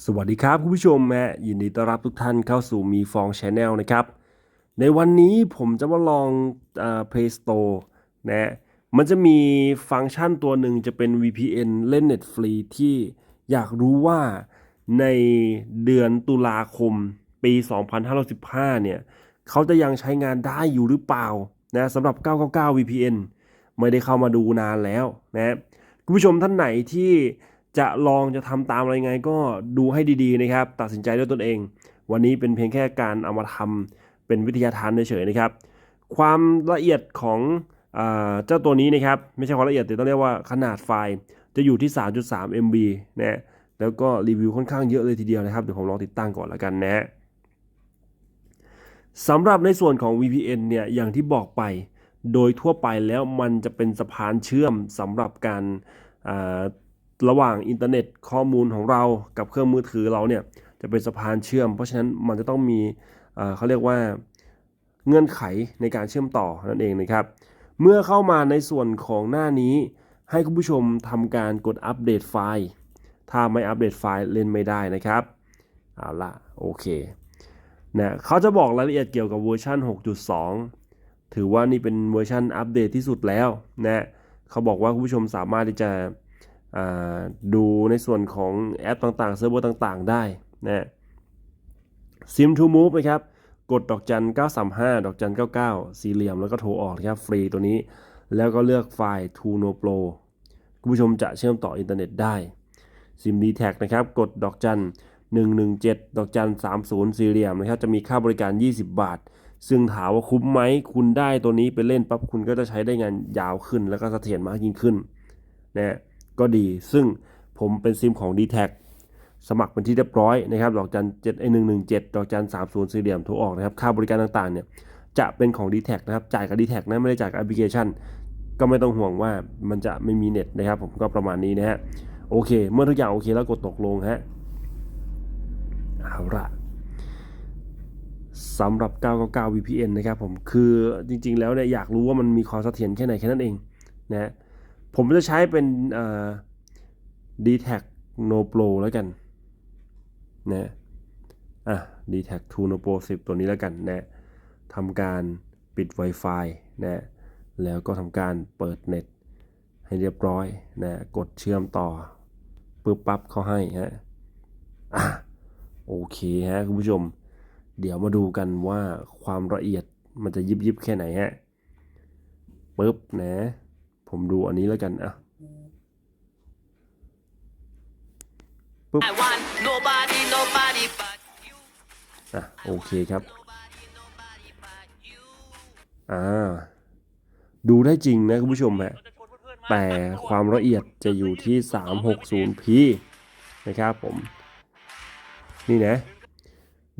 สวัสดีครับคุณผู้ชมแม่ยินดีต้อนรับทุกท่านเข้าสู่มีฟองชาแนลนะครับ ในวันนี้ผมจะมาลองเอ่อ Play Store นะมันจะมีฟังก์ชันตัวหนึ่งจะเป็น VPN เล่นเน็ตฟรีที่อยากรู้ว่าในเดือนตุลาคมปี 2515 เนี่ยเขาจะยังใช้งานได้อยู่หรือเปล่านะสำหรับ 999 VPN ไม่ได้เข้ามาดูนานแล้วนะคุณผู้ชมท่านไหนที่ จะลองจะทำตามอะไรไงก็ดูให้ดีๆนะครับ ตัดสินใจด้วยตนเอง วันนี้เป็นเพียงแค่การเอามาทำเป็นวิทยาทานเฉยๆนะครับ ความละเอียดของเจ้าตัวนี้นะครับ ไม่ใช่ความละเอียดแต่ต้องเรียกว่าขนาดไฟล์จะอยู่ที่ 3.3 MB นะแล้วก็รีวิวค่อนข้างเยอะเลยทีเดียวนะครับเดี๋ยวผมลองติดตั้งก่อนละกันนะสำหรับในส่วนของ VPN เนี่ยอย่างที่บอกไป โดยทั่วไปแล้วมันจะเป็นสะพานเชื่อมสำหรับการ ระหว่างอินเทอร์เน็ตข้อมูลของเรากับเครื่องมือถือเราเนี่ยจะเป็นสะพานเชื่อม เพราะฉะนั้นมันจะต้องมีเขาเรียกว่าเงื่อนไขในการเชื่อมต่อนั่นเองนะครับ เมื่อเข้ามาในส่วนของหน้านี้ให้คุณผู้ชมทำการกดอัปเดตไฟล์ ถ้าไม่อัปเดตไฟล์เล่นไม่ได้นะครับเอาละโอเคนะเขาจะบอกรายละเอียดเกี่ยวกับเวอร์ชัน6.2 ถือว่านี่เป็นเวอร์ชันอัปเดตที่สุดแล้วนะเขาบอกว่าคุณผู้ชมสามารถที่จะ ดูในส่วนของแอปต่างๆเซิร์ฟเวอร์ต่างๆ ได้นะ Sim to Move นะครับ กดดอกจัน 935 ดอกจัน 99 สี่เหลี่ยมแล้วก็โทรออกนะครับ ฟรีตัวนี้ แล้วก็เลือกไฟล์ To No Pro คุณผู้ชมจะเชื่อมต่ออินเทอร์เน็ตได้ซิม d t แท็นะครับ กดดอกจัน 117 ดอกจัน 30 สี่เหลี่ยมนะครับ จะมีค่าบริการ 20 บาท ซึ่งถามว่าคุ้มไหม คุณได้ตัวนี้ไปเล่นปั๊บ คุณก็จะใช้ได้งานยาวขึ้น แล้วก็เสถียรมากยิ่งขึ้นนะ ก็ดี ซึ่งผมเป็นซิมของ d t แทสมัครเป็นที่เรียบร้อยนะครับดอกจัน7ไอ117ดอกจัน30สี่เหลี่ยมโทรออกนะครับ ค่าบริการต่างๆเนี่ยจะเป็นของ d t แทนะครับ จ่ายกับ d t แทนะไม่ได้จ่ายกับแอปพลิเคชัน ก็ไม่ต้องห่วงว่ามันจะไม่มีเน็ตนะครับ ผมก็ประมาณนี้นะฮะโอเค เมื่อทุกอย่างโอเคแล้วกดตกลงฮะเอาละสำหรับ 999 VPN นะครับผมคือจริงๆ แล้วเนี่ยอยากรู้ว่ามันมีความเสถียรแค่ไหนแค่นั้นเองนะ ผมจะใช้เป็น d t a c No Pro แล้วกันนะอะ d t a c 2 No Pro 10 ตัวนี้แล้วกันนะทำการปิด Wi-Fi นะแล้วก็ทำการเปิดเน็ตให้เรียบร้อยนะกดเชื่อมต่อปึ๊บปั๊บเขาให้ฮะอะโอเคฮะคุณผู้ชม เดี๋ยวมาดูกันว่าความละเอียดมันจะยิบยิบแค่ไหนฮะปึ๊บนะ ผมดูอันนี้แล้วกันอะ I want nobody, nobody but you. อะโอเคครับอ่าดูได้จริงนะคุณผู้ชมฮะแต่ความละเอียดจะอยู่ที่ 360p นะครับผม นี่นะ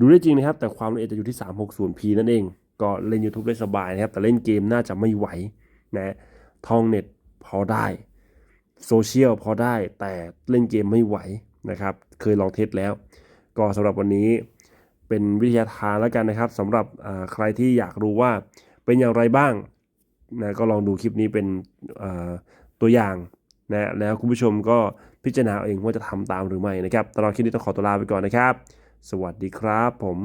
ดูได้จริงนะครับ แต่ความละเอียดจะอยู่ที่ 360p นั่นเอง ก็เล่น YouTube ได้สบายนะครับ แต่เล่นเกมน่าจะไม่ไหวนะ ท่องเน็ตพอได้โซเชียลพอได้แต่เล่นเกมไม่ไหวนะครับ เคยลองเทสแล้ว ก็สำหรับวันนี้เป็นวิทยาทานแล้วกันนะครับสำหรับใครที่อยากรู้ว่าเป็นอย่างไรบ้างนะก็ลองดูคลิปนี้เป็นตัวอย่างนะแล้วคุณผู้ชมก็พิจารณาเอาเองว่าจะทำตามหรือไม่นะครับตลอดคลิปนี้ต้องขอตัวลาไปก่อนนะครับ สวัสดีครับผม